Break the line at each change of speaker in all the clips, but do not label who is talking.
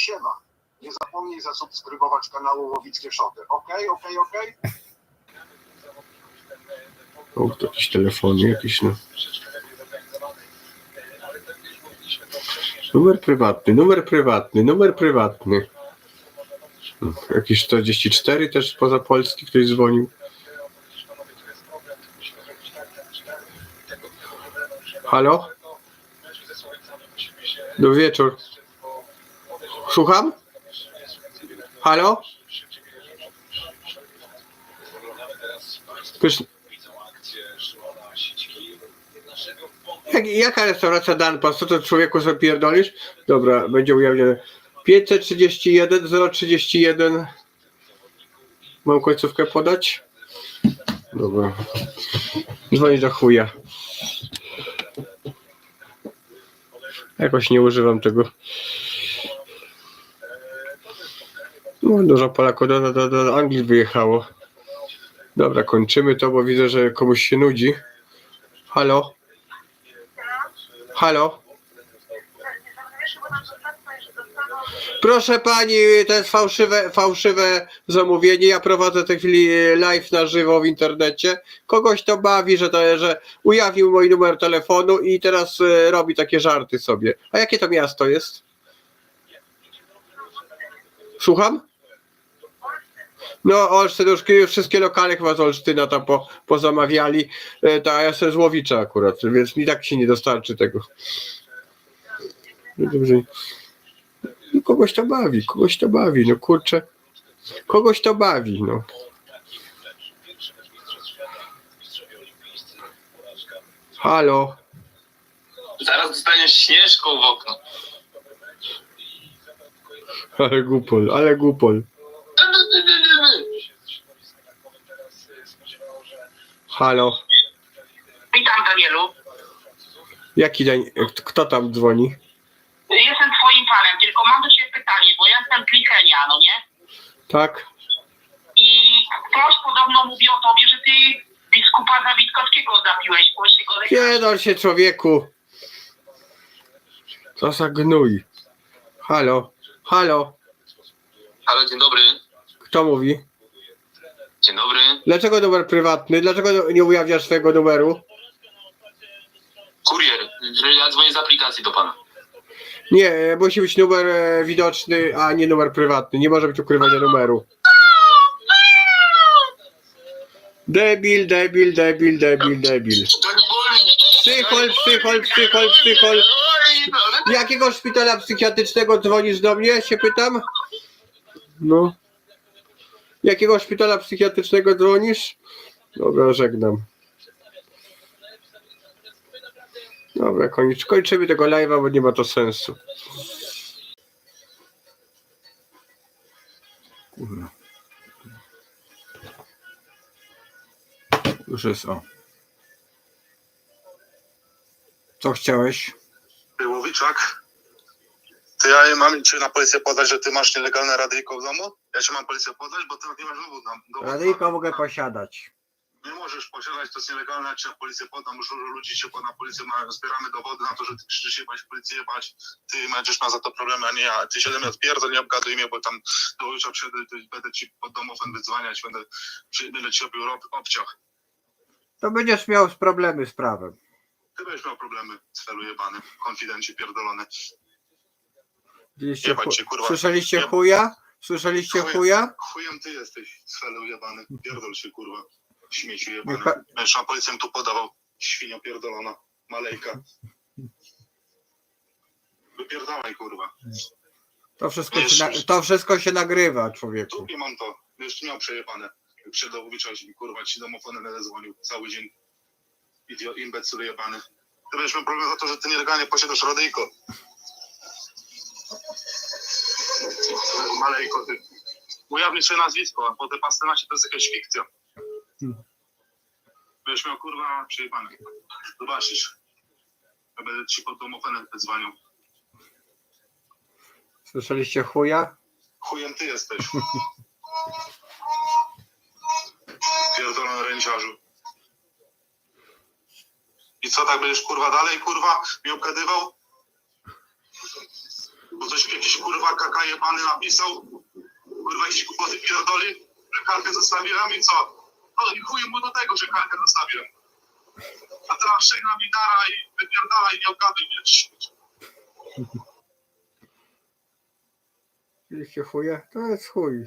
Siema. Nie zapomnij zasubskrybować kanału Łowickie Szoty. Okej, okej, okej?
O, to jakieś telefony, jakieś no. Numer prywatny, numer prywatny, numer prywatny. Jakieś 44 też poza Polski ktoś dzwonił. Halo? Do wieczór. Słucham? Halo? Pysz... Jak, jaka restauracja Danpas? Co to człowieku sobie pierdolisz? Dobra, będzie ujawnione. 531 031 Mam końcówkę podać? Dobra. Dzwonić do chuja. Jakoś nie używam tego. No, dużo Polaków do, do, do, Anglii wyjechało. Dobra, kończymy to, bo widzę, że komuś się nudzi. Halo? Halo? Proszę pani, to jest fałszywe, fałszywe zamówienie. Ja prowadzę w tej chwili live na żywo w internecie. Kogoś to bawi, że to, że ujawnił mój numer telefonu i teraz e, robi takie żarty sobie. A jakie to miasto jest? Słucham? No, Olsztyn, już wszystkie lokale chyba z Olsztyna tam po, pozamawiali. E, To ja jestem z Łowicza akurat, więc mi tak się nie dostarczy tego. No dobrze. No, kogoś to bawi, kogoś to bawi, no kurczę. Kogoś to bawi, no. Halo.
Zaraz dostaniesz śnieżką w okno.
Ale głupol, ale głupol. Halo.
Witam Danielu.
Jaki dzień? Kto tam dzwoni?
Jestem twoim fanem, tylko mam do ciebie pytanie, bo ja jestem Klikenia, no nie?
Tak?
I ktoś podobno mówi o tobie, że ty biskupa Zawidkowskiego zabiłeś, bo się go
Pierdol się człowieku. Co za gnój. Halo. Halo.
Halo, dzień dobry.
Kto mówi?
Dzień dobry.
Dlaczego numer prywatny? Dlaczego nie ujawniasz swojego numeru?
Kurier. że Ja dzwonię z aplikacji do pana.
Nie, musi być numer e, widoczny, a nie numer prywatny. Nie może być ukrywania numeru. Debil, debil, debil, debil, debil. Psychol, psychol, psychol, psychol. Jakiego szpitala psychiatrycznego dzwonisz do mnie, się pytam? No. Jakiego szpitala psychiatrycznego dzwonisz? Dobra, żegnam. Dobra, kończ, kończymy tego live'a, bo nie ma to sensu. Kurwa. Już jest o. Co chciałeś?
Łowiczak. To ja mam cię na policję podać, że ty masz nielegalne radyjko w domu? Ja cię mam policję podać, bo ty nie masz dowodu. na- dowodu na-
Radyjko mogę posiadać.
Nie możesz posiadać, to jest nielegalne, ja cię na policję podam, już dużo ludzi się na policję ma, zbieramy dowody na to, że ty krzyczysz jebać, policję jebać, ty będziesz miał za to problemy, a nie ja. Ty się ode mnie odpierdol, nie obgaduj mnie, bo tam do ojca przyjdę, to będę ci pod domofon wydzwaniać, będę, przy- będę ci robił rob, obciach.
To będziesz miał problemy z prawem.
Ty będziesz miał problemy z felu jebany, konfidencie pierdolony.
Widzieliście
Jebać cię, kurwa.
Słyszeliście
Jeb-
chuja? Słyszeliście
Chuja.
chuja?
Chujem ty jesteś, z felu jebany, pierdol się kurwa. Śmieciu jebany.
Micha-
Będziesz policję tu podawał, świnio pierdolona, malejka. Wypierdalaj kurwa.
To wszystko, się na, to wszystko się nagrywa, człowieku.
Dupie mam to, już miał przejebane. Przed Dowowicza mi kurwa ci domofonem będę dzwonił cały dzień. Idiot, imbecyl jebany. Ty będziesz miał problem za to, że ty nielegalnie posiadasz radyjko. Malejko ty. Ujawnij swoje nazwisko, bo te pastenacie to jest jakaś fikcja.
Hmm.
Będziesz miał kurwa przejebane. Zobaczysz. Ja będę ci pod domofonem dzwonił.
Słyszeliście chuja?
Chujem ty jesteś. Pierdolony ręciarzu. I co, tak będziesz kurwa dalej, kurwa, mi obgadywał? Bo coś jakiś kurwa kaka jebany napisał, kurwa jakieś głupoty pierdoli, że kartę zostawiłem i co? No i chuj mu do tego, że kartę zostawiłem. A teraz szegna mi dara i wypierdala i nie obgaduj mnie.
Widzicie chuje? To jest chuj.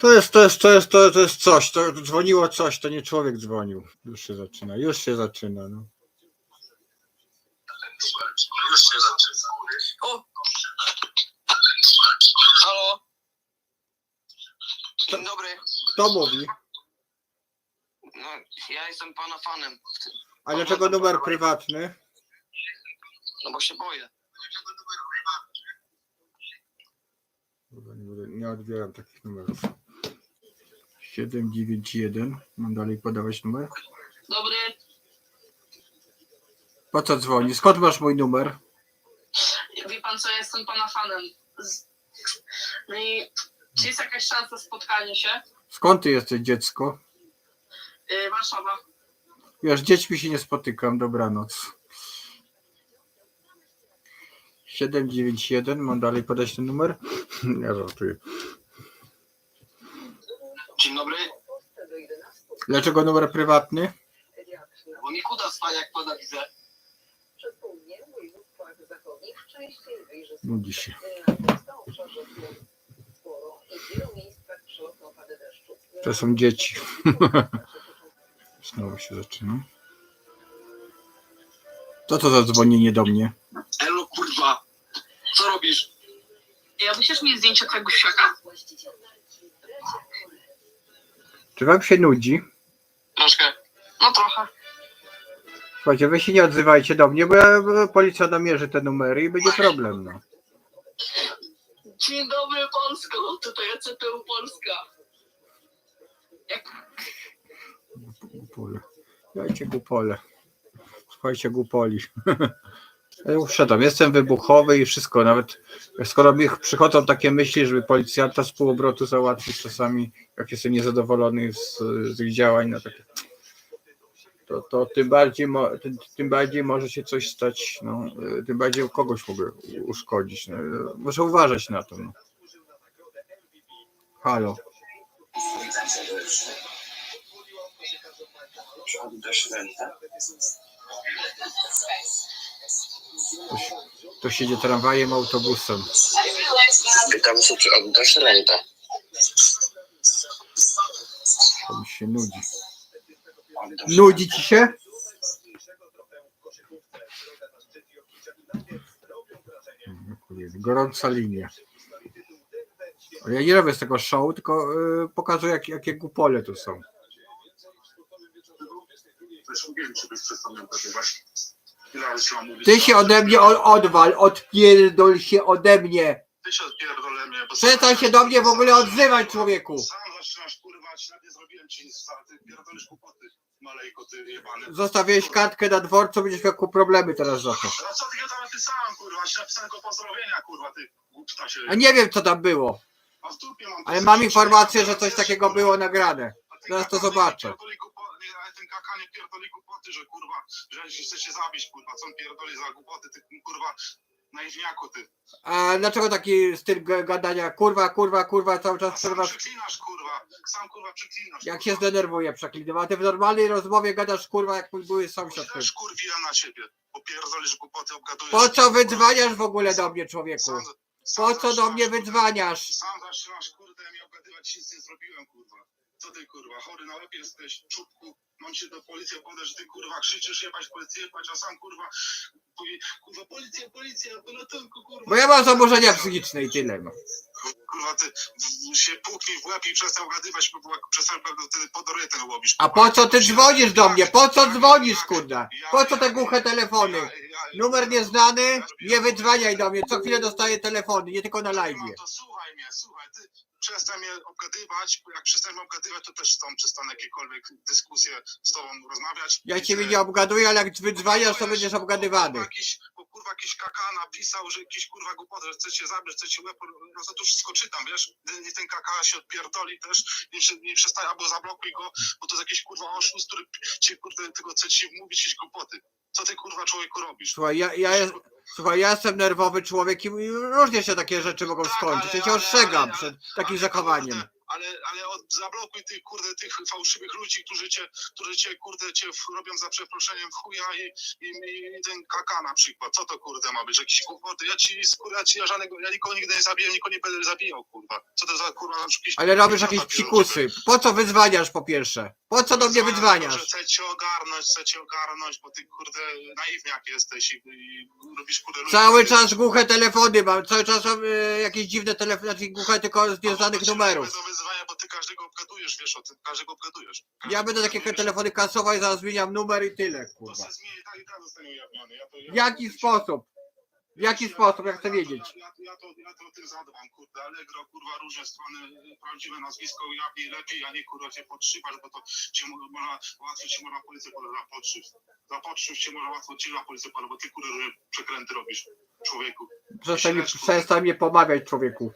To jest, to jest, to jest, to, to jest coś, to dzwoniło coś, to nie człowiek dzwonił. Już się zaczyna, już się zaczyna, no.
Już się zaczyna. O! Halo? Dzień dobry.
Kto mówi?
No, ja jestem pana fanem.
A dlaczego numer prywatny?
No bo się boję.
Nie, będę- nie odbieram takich numerów. 791. Mam dalej podawać numer?
Dobry.
Po co dzwoni? Skąd masz mój numer?
Wie pan co, ja jestem pana fanem. Z... No i czy jest jakaś szansa spotkania się?
Skąd ty jesteś dziecko?
Yy, Warszawa.
Wiesz, z dziećmi się nie spotykam. Dobranoc. 791. Mam dalej podać ten numer? Ja żartuję.
Dzień dobry.
Dlaczego numer prywatny?
Bo mi kuda stanie jak pana widzę.
Przez południe w województwach zachodnich częściej wyjrzy
Nudzi się.
na obszarze
To są dzieci. Znowu się zaczyna. To co za dzwonienie do mnie?
Elo kurwa. Co robisz?
Ja wyślesz mi zdjęcie twojego siaka?
Czy wam się nudzi?
Troszkę.
No trochę.
Słuchajcie, wy się nie odzywajcie do mnie, bo ja, bo policja namierzy te numery i będzie problem, no.
Dzień dobry Polsko, tutaj ECPU Polska. Jak
Głupole. Dajcie głupole. Słuchajcie, już wszedłem, jestem wybuchowy i wszystko, nawet skoro mi przychodzą takie myśli, żeby policjanta z półobrotu załatwić czasami, jak jestem niezadowolony z, z ich działań, no takie, to, to tym, bardziej tym, tym bardziej może się coś stać, no, y, tym bardziej kogoś mogę uszkodzić. No, y, muszę uważać na to. No. Halo. To się jedzie tramwajem, autobusem.
Pytam się, czy oddasz rentę.
To mi się nudzi. Nudzi ci się? Gorąca linia. Ja nie robię z tego show, tylko y, pokazuję jak, jakie głupole tu są. Ty się ode mnie od, odwal, odpierdol się ode mnie.
Ty się odpierdolę mnie, bo...
Przestań się do mnie w ogóle odzywać, człowieku.
Sam zaczynasz kurwa, średnio zrobiłem ci nic, ty pierdolisz głupoty, malejko, ty jebany.
Zostawiłeś kartkę na dworcu, będziesz miał problemy teraz za to.
A co ty tam napisałem, kurwa? Ci napisałem tylko pozdrowienia, kurwa, ty głupta się.
A nie wiem co tam było,
A w dupie mam
ale mam informację, że coś takiego było nagrane. Zaraz to zobaczę.
Ten kaka nie pierdoli głupoty, że kurwa, że się chcecie zabić, kurwa, co on pierdoli za głupoty, ty kurwa, naiwniaku, ty.
A dlaczego taki styl g- gadania? Kurwa, kurwa, kurwa, cały
A
czas
sam
przerywasz.
przeklinasz, kurwa, sam kurwa przeklinasz.
Jak
kurwa.
się zdenerwuję, przeklinam. A ty w normalnej rozmowie gadasz kurwa, jak mój były sąsiad.
się też kurwiła na ciebie, bo pierdolisz głupoty, obgadujesz.
Po co wydzwaniasz w ogóle do mnie, człowieku?
Sam-
Po
sam
co do
zaczynasz,
mnie wydzwaniasz?
Sam zaczynasz, kurde, mnie obgadywać, nic nie zrobiłem, kurwa. Co ty, kurwa, chory na łeb jesteś, czubku, mam cię do policji podać, ty, kurwa, krzyczysz, jebać policję, jebać, a sam, kurwa, powie, kurwa, policja, policja, po ratunku, kurwa.
Bo ja mam zaburzenia psychiczne i tyle. No.
Kurwa, ty w- się puknij w łeb i przestań obgadywać, bo przestań, bo wtedy podoruję ten łobisz.
A po co ty dzwonisz do mnie? Po co dzwonisz, kurda? Po co te głuche telefony? Numer nieznany, nie wydzwaniaj do mnie. Co chwilę dostaję telefony, nie tylko na live.
No to słuchaj mnie, słuchaj, ty przestań mnie obgadywać, bo jak przestań mnie obgadywać, to też tobą przestanę jakiekolwiek dyskusje z tobą rozmawiać.
Ja ciebie nie obgaduję, ale jak wydzwaniasz, to będziesz
Bo
obgadywany.
jakiś, bo kurwa jakiś kaka napisał, że jakiś kurwa głupoty, że chcecie zabrać, chcecie łeb, no to tu wszystko czytam, wiesz, nie ten kaka się odpierdoli też, nie, nie przestaje, albo zablokuj go, bo to jest jakiś kurwa oszust, który ci kurde tylko chce ci mówić jakieś głupoty. Co ty kurwa człowieku robisz?
Słuchaj, ja, ja, jest, Słuchaj, ja jestem nerwowy człowiek i różnie się takie rzeczy mogą
Tak,
skończyć. Ja cię ostrzegam przed takim zachowaniem.
Ale, ale od, zablokuj tych, kurde, tych fałszywych ludzi, którzy cię, którzy cię, kurde, cię w- robią za przeproszeniem w chuja i, i, i ten kaka na przykład. Co to, kurde, ma być? Jakiś kurde, ja ci, kurde, ja ci ja żadnego, ja nikogo nigdy nie zabiję, nikogo nie będę zabijał, kurwa. Co to za, kurwa, jakieś...
Ale robisz jakieś psikusy. Po co wyzwaniasz po pierwsze? Po co do mnie
Że
wyzwaniasz?
Chcę cię ogarnąć, chcę cię ogarnąć, bo ty, kurde, naiwniak jesteś i, i robisz, kurde... ludzi-
Cały czas głuche telefony mam, cały czas mam e, jakieś dziwne telefony, znaczy głuche tylko z nieznanych numerów.
Bo ty każdego obgadujesz, wiesz o tym, każdego obgadujesz.
Ja będę takie telefony kasować, zaraz zmieniam numer i tyle,
To
kurwa.
se zmieni, tak i tak zostanie ujawniony. Ja to, ja
W jaki sposób? W jaki sposób, ja chcę
to-
wiedzieć.
Ja, ja, to, ja to o tym zadbam, kurde. Allegro, kurwa, różne strony, y, prawdziwe nazwisko ujawni lepiej, a nie, kurwa, cię podszywać, bo to cię mo- można, łatwo cię można policję podać za podszyw. Za podszyw cię można łatwo cię na policję bo ty, różne przekręty robisz, człowieku.
Przestań, mi- przestań mnie pomawiać, człowieku.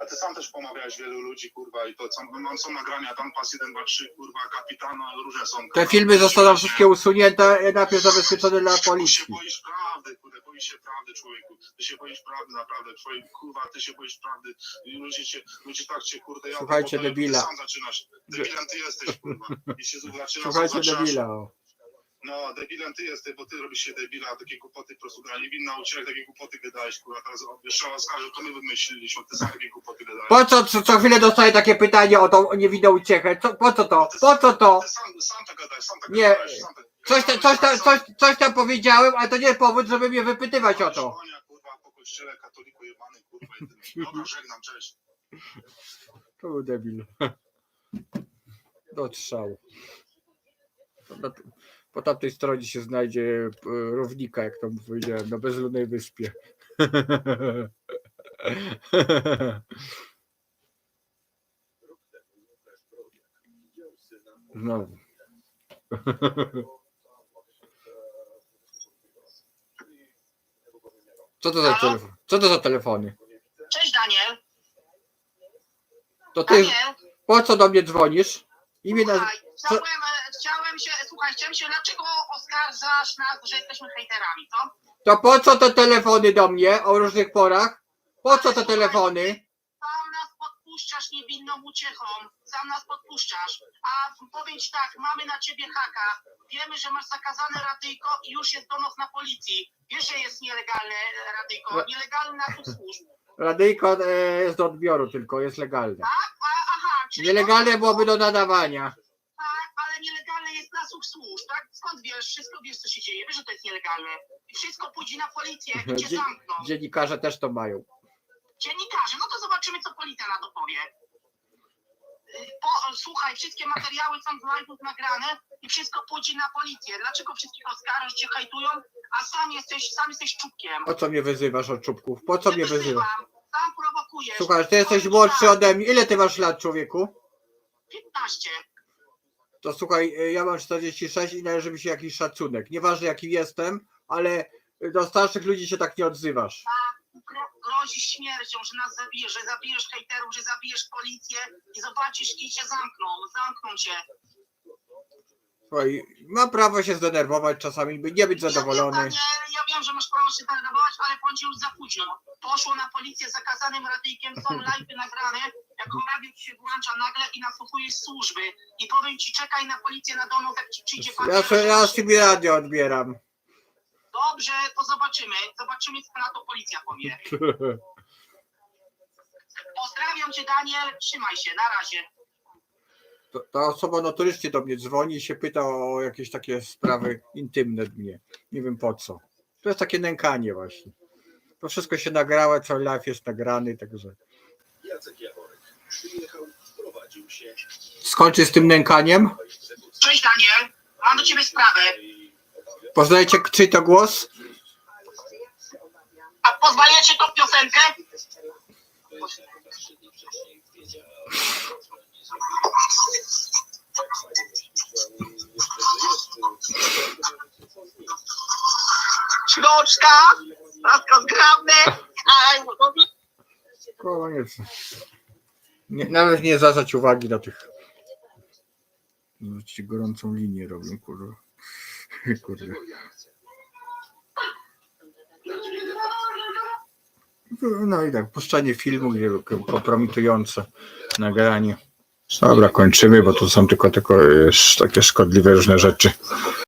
A ty sam też pomawiałeś wielu ludzi, kurwa, i to są, mam są nagrania, tam pas 1, 2, 3, kurwa, kapitana, różne są.
Te filmy zostaną wszystkie usunięte, najpierw zabezpieczone dla
Bo się
policji.
boisz prawdy, kurde, boisz się prawdy, człowieku. Ty się boisz prawdy, naprawdę. Twoje kurwa, ty się boisz prawdy. I ludzie cię, ludzie tak cię, kurde, jadą,
Słuchajcie, debila.
Ty sam zaczynasz. Debilem ty jesteś, kurwa. I się zaczynasz,
Słuchajcie
zaczynasz,
debila. o.
No, debilem ty jesteś, bo ty robisz się debila, takie głupoty po prostu gra. Niewinna uciek, takie głupoty gadałeś, kurwa. Teraz trzeba skarżyć, to my wymyśliliśmy, ty sam takie głupoty gadałeś.
Po co co, co chwilę dostaję takie pytanie o tą niewinną uciechę? Co, po co to? Po co to?
Ty sam, sam tak gadałeś, sam tak
Nie.
gadałeś. Sam tak,
Coś, tam- coś, tam, coś, coś tam powiedziałem, ale to nie powód, żeby mnie wypytywać o to.
Konia, kurwa, po kościele katoliku jebany, kurwa. i tyle. Dobra, żegnam, cześć.
To był debil. Do strzału. To na- Po tamtej stronie się znajdzie e, równika, jak tam powiedziałem, na bezludnej wyspie. Znowu. Co to za
Halo?
telefon? Co to za telefony?
Cześć Daniel.
To ty,
Daniel,
po co do mnie dzwonisz? Imię na...
słuchaj, się, słuchaj, chciałem się, dlaczego oskarżasz nas, że jesteśmy hejterami, co?
To po co te telefony do mnie o różnych porach? Po co te telefony?
Sam nas podpuszczasz niewinną uciechą, sam nas podpuszczasz. A powiem ci tak, mamy na ciebie haka. Wiemy, że masz zakazane radyjko i już jest donos na policji. Wiesz, że jest nielegalne radyjko, nielegalny nasób służb.
Radyjko e, jest do odbioru tylko, jest legalne.
A, aha, czyli
Nielegalne byłoby do nadawania.
Nasłuch służb, tak? Skąd wiesz? Wszystko wiesz, co się dzieje. Wiesz, że to jest nielegalne. I wszystko pójdzie na policję i cię
Dzie-
zamkną.
Dziennikarze też to mają.
Dziennikarze, no to zobaczymy, co policja na to powie. Y, Po, słuchaj, wszystkie materiały są z live'ów nagrane i wszystko pójdzie na policję. Dlaczego wszystkich oskarżasz, cię hajtują, a sam jesteś, sam jesteś czubkiem?
Po co mnie wyzywasz od czubków? Po co
Nie
mnie wyzywasz?
Sam prowokujesz.
Słuchaj, ty jesteś
Powiem
młodszy
tak,
ode mnie. Ile ty masz lat, człowieku?
15.
To słuchaj, e, ja mam 46 i należy mi się jakiś szacunek. Nieważne jaki jestem, ale do starszych ludzi się tak nie odzywasz.
Gro- grozisz śmiercią, że nas zabijesz, że zabijesz hejterów, że zabijesz policję i zobaczysz i cię zamkną, zamkną cię.
Słuchaj, mam prawo się zdenerwować czasami, by nie być zadowolony.
Ja, wiem, Daniel, ja wiem, że masz prawo się denerwować, ale bądź już za późno. Poszło na policję zakazanym radyjkiem, są live'y nagrane, jak radio ci się włącza nagle i nasłuchujesz służby. I powiem ci, czekaj na policję na donos, jak ci przyjdzie pan.
Ja sobie, sobie radio odbieram.
Dobrze, to zobaczymy. Zobaczymy, co na to policja powie. Pozdrawiam cię, Daniel. Trzymaj się, na razie.
To- Ta osoba notorycznie do mnie dzwoni i się pyta o jakieś takie sprawy intymne mnie. Nie wiem po co. To jest takie nękanie właśnie. To wszystko się nagrało, cały live jest nagrany, także.
Jacek Jaworek przyjechał, wprowadził się
Skończy z tym nękaniem.
Cześć, Daniel. Mam do ciebie sprawę.
Poznajecie czyj to głos?
A pozwalacie tą piosenkę? Laska zgrabne. Aj,
Koniec. Nie, nawet nie zwracać uwagi na tych. Ci gorącą linię robią, kurwa. Kurde. No i tak, puszczanie filmu, gdzie kompromitujące nagranie. Dobra, kończymy, bo tu są tylko, tylko takie szkodliwe różne rzeczy.